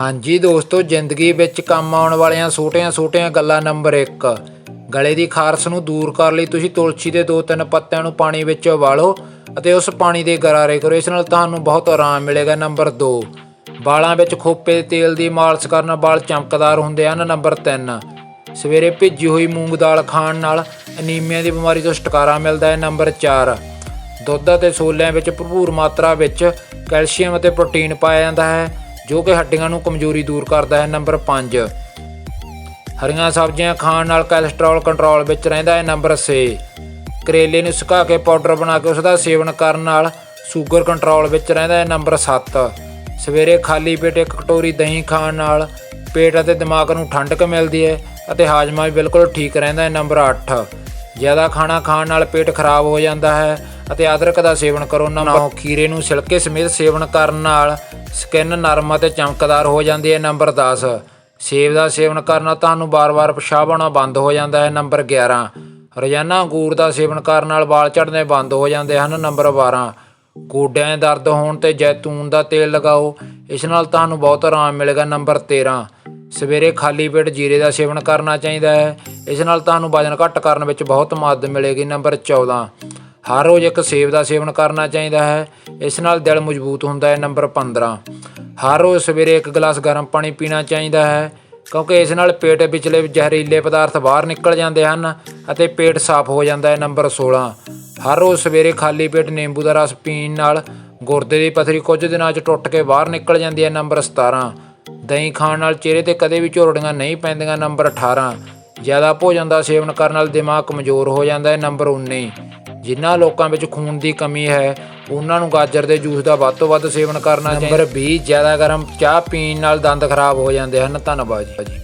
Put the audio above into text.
ਹਾਂਜੀ ਦੋਸਤੋ, ਜ਼ਿੰਦਗੀ ਵਿੱਚ ਕੰਮ ਆਉਣ ਵਾਲੀਆਂ ਛੋਟੀਆਂ-ਛੋਟੀਆਂ ਗੱਲਾਂ ਨੰਬਰ 1 ਗਲੇ ਦੀ ਖਾਰਸ਼ ਨੂੰ ਦੂਰ ਕਰਨ ਲਈ ਤੁਸੀਂ ਤੁਲਸੀ ਦੇ ਦੋ ਤਿੰਨ ਪੱਤਿਆਂ ਨੂੰ ਪਾਣੀ ਵਿੱਚ ਉਬਾਲੋ ਅਤੇ ਉਸ ਪਾਣੀ ਦੇ ਗਰਾਰੇ ਕਰੋ। ਇਸ ਨਾਲ ਤੁਹਾਨੂੰ ਬਹੁਤ ਆਰਾਮ ਮਿਲੇਗਾ। ਨੰਬਰ 2 ਵਾਲਾਂ ਵਿੱਚ ਖੋਪੇ ਦੇ ਤੇਲ ਦੀ ਮਾਲਿਸ਼ ਕਰਨ ਨਾਲ ਵਾਲ ਚਮਕਦਾਰ ਹੁੰਦੇ ਹਨ। ਨੰਬਰ 3 ਸਵੇਰੇ ਭਿੱਜੀ ਹੋਈ ਮੂੰਗ ਦਾਲ ਖਾਣ ਨਾਲ ਅਨੀਮੀਆ ਦੀ ਬਿਮਾਰੀ ਤੋਂ ਛੁਟਕਾਰਾ ਮਿਲਦਾ ਹੈ। ਨੰਬਰ 4 ਦੁੱਧ ਅਤੇ ਛੋਲਿਆਂ ਵਿੱਚ ਭਰਪੂਰ ਮਾਤਰਾ ਵਿੱਚ ਕੈਲਸ਼ੀਅਮ ਅਤੇ ਪ੍ਰੋਟੀਨ ਪਾਇਆ ਜਾਂਦਾ ਹੈ। ਜੋ ਕਿ ਹੱਡੀਆਂ ਨੂੰ ਕਮਜ਼ੋਰੀ ਦੂਰ ਕਰਦਾ ਹੈ, ਨੰਬਰ 5 ਹਰੀਆਂ ਸਬਜ਼ੀਆਂ ਖਾਣ ਨਾਲ ਕੋਲੇਸਟ੍ਰੋਲ ਕੰਟਰੋਲ ਵਿੱਚ ਰਹਿੰਦਾ ਹੈ, ਨੰਬਰ 6 ਕਰੇਲੇ ਨੂੰ ਸੁਕਾ ਕੇ ਪਾਊਡਰ ਬਣਾ ਕੇ ਉਸ ਦਾ ਸੇਵਨ ਕਰਨ ਨਾਲ ਸ਼ੂਗਰ ਕੰਟਰੋਲ ਵਿੱਚ ਰਹਿੰਦਾ ਹੈ, ਨੰਬਰ 7 ਸਵੇਰੇ ਖਾਲੀ ਪੇਟ ਇੱਕ ਕਟੋਰੀ ਦਹੀਂ ਖਾਣ ਨਾਲ ਪੇਟ ਅਤੇ ਦਿਮਾਗ ਨੂੰ ਠੰਡਕ ਮਿਲਦੀ ਹੈ ਅਤੇ ਹਾਜ਼ਮਾ ਵੀ ਬਿਲਕੁਲ ਠੀਕ ਰਹਿੰਦਾ ਹੈ, ਨੰਬਰ 8 ਜ਼ਿਆਦਾ ਖਾਣਾ ਖਾਣ ਨਾਲ ਪੇਟ ਖਰਾਬ ਹੋ ਜਾਂਦਾ ਹੈ ਅਤੇ ਅਦਰਕ ਦਾ ਸੇਵਨ ਕਰੋ। ਨੰਬਰ 9 ਖੀਰੇ ਨੂੰ ਛਿਲਕੇ ਸਮੇਤ ਸੇਵਨ ਕਰਨ ਨਾਲ ਸਕਿਨ ਨਰਮ ਅਤੇ ਚਮਕਦਾਰ ਹੋ ਜਾਂਦੀ ਹੈ। ਨੰਬਰ 10 ਸੇਬ ਦਾ ਸੇਵਨ ਕਰਨ ਨਾਲ ਤੁਹਾਨੂੰ ਬਾਰ-ਬਾਰ ਪਿਸ਼ਾਬ ਆਉਣਾ ਬੰਦ ਹੋ ਜਾਂਦਾ ਹੈ। ਨੰਬਰ 11 ਰੋਜ਼ਾਨਾ ਅੰਗੂਰ ਦਾ ਸੇਵਨ ਕਰਨ ਨਾਲ ਵਾਲ ਝੜਨੇ ਬੰਦ ਹੋ ਜਾਂਦੇ ਹਨ। ਨੰਬਰ 12 ਗੋਡਿਆਂ ਦਰਦ ਹੋਣ ਤੇ ਜੈਤੂਨ ਦਾ ਤੇਲ ਲਗਾਓ। ਇਸ ਨਾਲ ਤੁਹਾਨੂੰ ਬਹੁਤ ਆਰਾਮ ਮਿਲੇਗਾ। ਨੰਬਰ 13 ਸਵੇਰੇ ਖਾਲੀ ਪੇਟ ਜੀਰੇ ਦਾ ਸੇਵਨ ਕਰਨਾ ਚਾਹੀਦਾ ਹੈ। ਇਸ ਨਾਲ ਤੁਹਾਨੂੰ ਵਜ਼ਨ ਘੱਟ ਕਰਨ ਵਿੱਚ ਬਹੁਤ ਮਦਦ ਮਿਲੇਗੀ। ਨੰਬਰ 14 ਹਰ ਰੋਜ਼ ਇੱਕ ਸੇਬ ਦਾ ਸੇਵਨ ਕਰਨਾ ਚਾਹੀਦਾ ਹੈ। ਇਸ ਨਾਲ ਦਿਲ ਮਜ਼ਬੂਤ ਹੁੰਦਾ ਹੈ, ਨੰਬਰ 15 ਹਰ ਰੋਜ਼ ਸਵੇਰੇ ਇੱਕ ਗਲਾਸ ਗਰਮ ਪਾਣੀ ਪੀਣਾ ਚਾਹੀਦਾ ਹੈ, ਕਿਉਂਕਿ ਇਸ ਨਾਲ ਪੇਟ ਵਿਚਲੇ ਜ਼ਹਿਰੀਲੇ ਪਦਾਰਥ ਬਾਹਰ ਨਿਕਲ ਜਾਂਦੇ ਹਨ ਅਤੇ ਪੇਟ ਸਾਫ਼ ਹੋ ਜਾਂਦਾ ਹੈ, ਨੰਬਰ 16 ਹਰ ਰੋਜ਼ ਸਵੇਰੇ ਖਾਲੀ ਪੇਟ ਨਿੰਬੂ ਦਾ ਰਸ ਪੀਣ ਨਾਲ ਗੁਰਦੇ ਦੀ ਪਥਰੀ ਕੁਝ ਦਿਨਾਂ 'ਚ ਟੁੱਟ ਕੇ ਬਾਹਰ ਨਿਕਲ ਜਾਂਦੀ ਹੈ, ਨੰਬਰ 17 ਦਹੀਂ ਖਾਣ ਨਾਲ ਚਿਹਰੇ ਤੇ ਕਦੇ ਵੀ ਝੋਰੜੀਆਂ ਨਹੀਂ ਪੈਂਦੀਆਂ, ਨੰਬਰ 18 ਜ਼ਿਆਦਾ ਭੋਜਨ ਦਾ ਸੇਵਨ ਕਰਨ ਨਾਲ ਦਿਮਾਗ ਕਮਜ਼ੋਰ ਹੋ ਜਾਂਦਾ ਹੈ, ਨੰਬਰ 19 ਜਿਨ੍ਹਾਂ ਲੋਕਾਂ ਵਿੱਚ ਖੂਨ ਦੀ ਕਮੀ ਹੈ ਉਹਨਾਂ ਨੂੰ ਗਾਜਰ ਦੇ ਜੂਸ ਦਾ ਵੱਧ ਤੋਂ ਵੱਧ ਸੇਵਨ ਕਰਨਾ ਚਾਹੀਦਾ। ਨੰਬਰ 20 ਜ਼ਿਆਦਾ ਗਰਮ ਚਾਹ ਪੀਣ ਨਾਲ ਦੰਦ ਖਰਾਬ ਹੋ ਜਾਂਦੇ ਹਨ। ਧੰਨਵਾਦ ਜੀ।